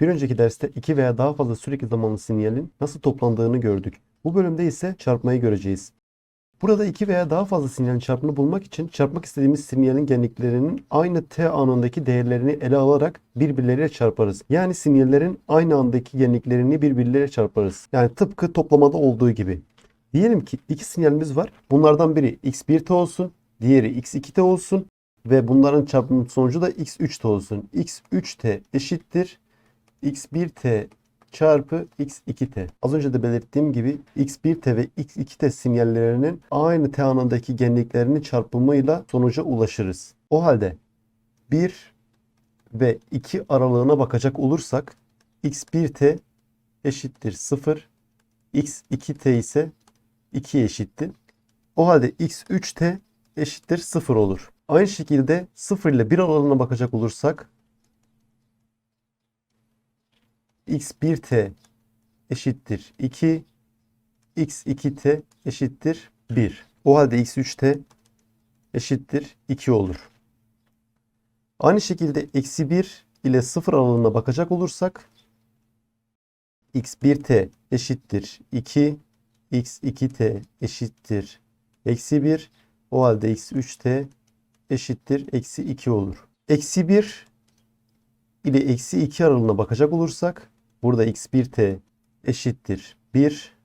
Bir önceki derste iki veya daha fazla sürekli zamanlı sinyalin nasıl toplandığını gördük. Bu bölümde ise çarpmayı göreceğiz. Burada iki veya daha fazla sinyalin çarpımını bulmak için çarpmak istediğimiz sinyalin genliklerinin aynı t anındaki değerlerini ele alarak birbirleriyle çarparız. Yani sinyallerin aynı andaki genliklerini birbirleriyle çarparız. Yani tıpkı toplamada olduğu gibi. Diyelim ki iki sinyalimiz var. Bunlardan biri x1t olsun, diğeri x2t olsun ve bunların çarpımı sonucu da x3t olsun. x3t eşittir x1t çarpı x2t. Az önce de belirttiğim gibi x1t ve x2t sinyallerinin aynı t anındaki genliklerinin çarpımıyla sonuca ulaşırız. O halde 1 ve 2 aralığına bakacak olursak x1t eşittir 0, x2t ise 2 eşittir. O halde x3t eşittir 0 olur. Aynı şekilde 0 ile 1 aralığına bakacak olursak x1t eşittir 2, x2t eşittir 1. O halde x3t eşittir 2 olur. Aynı şekilde eksi 1 ile 0 aralığına bakacak olursak x1t eşittir 2, x2t eşittir eksi 1. O halde x3t eşittir eksi 2 olur. Eksi 1 ile eksi 2 aralığına bakacak olursak burada x1t eşittir 1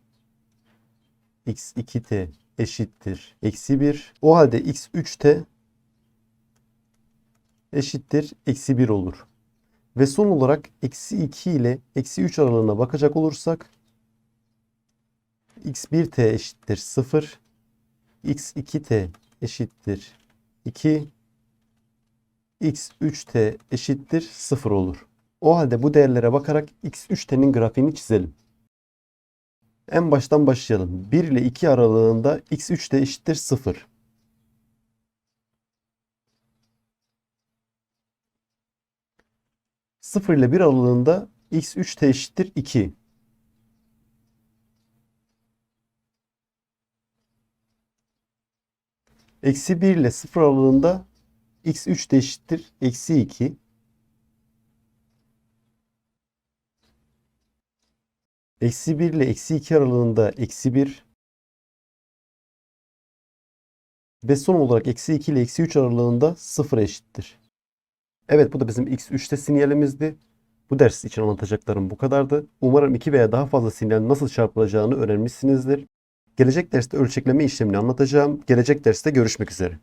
x2t eşittir eksi 1 o halde x3t eşittir eksi 1 olur. Ve son olarak eksi 2 ile eksi 3 aralığına bakacak olursak x1t eşittir 0 x2t eşittir 2 x3t eşittir 0 olur. O halde bu değerlere bakarak x3t'nin grafiğini çizelim. En baştan başlayalım. 1 ile 2 aralığında x3t eşittir 0. Sıfır ile 1 aralığında x3t eşittir 2. Eksi 1 ile 0 aralığında x3 de eşittir eksi 2. Eksi 1 ile eksi 2 aralığında eksi 1. Ve son olarak eksi 2 ile eksi 3 aralığında 0 eşittir. Evet bu da bizim x3'te sinyalimizdi. Bu ders için anlatacaklarım bu kadardı. Umarım 2 veya daha fazla sinyalin nasıl çarpılacağını öğrenmişsinizdir. Gelecek derste ölçekleme işlemini anlatacağım. Gelecek derste görüşmek üzere.